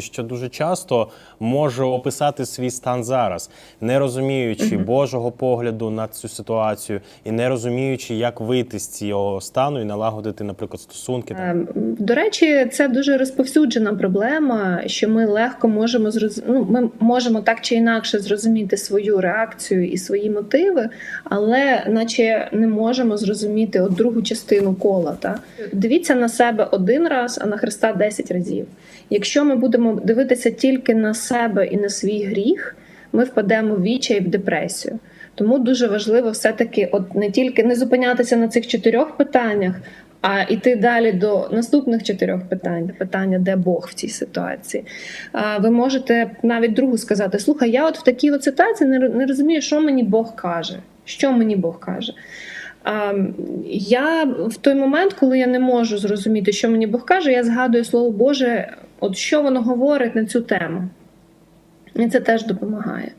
що дуже часто можу описати свій стан зараз, не розуміючи Божого погляду на цю ситуацію і не розуміючи, як вийти з цього стану і налагодити, наприклад, стосунки. Ем, До речі, це дуже розповсюджена проблема, що ми легко можемо зроз... ну, ми можемо так чи інакше зрозуміти свою реакцію і свої мотиви, але наче не можемо зрозуміти от другу частину кола. Та? Дивіться на себе один раз, а на Христа 10 разів. Якщо ми будемо дивитися тільки на себе і на свій гріх, ми впадемо в відчай і в депресію. Тому дуже важливо все-таки от не тільки не зупинятися на цих чотирьох питаннях, а йти далі до наступних чотирьох питань. Питання, де Бог в цій ситуації. Ви можете навіть другу сказати: слухай, я от в такій от ситуації не розумію, що мені Бог каже. Що мені Бог каже. Я в той момент, коли я не можу зрозуміти, що мені Бог каже, я згадую Слово Боже, от що воно говорить на цю тему. І це теж допомагає.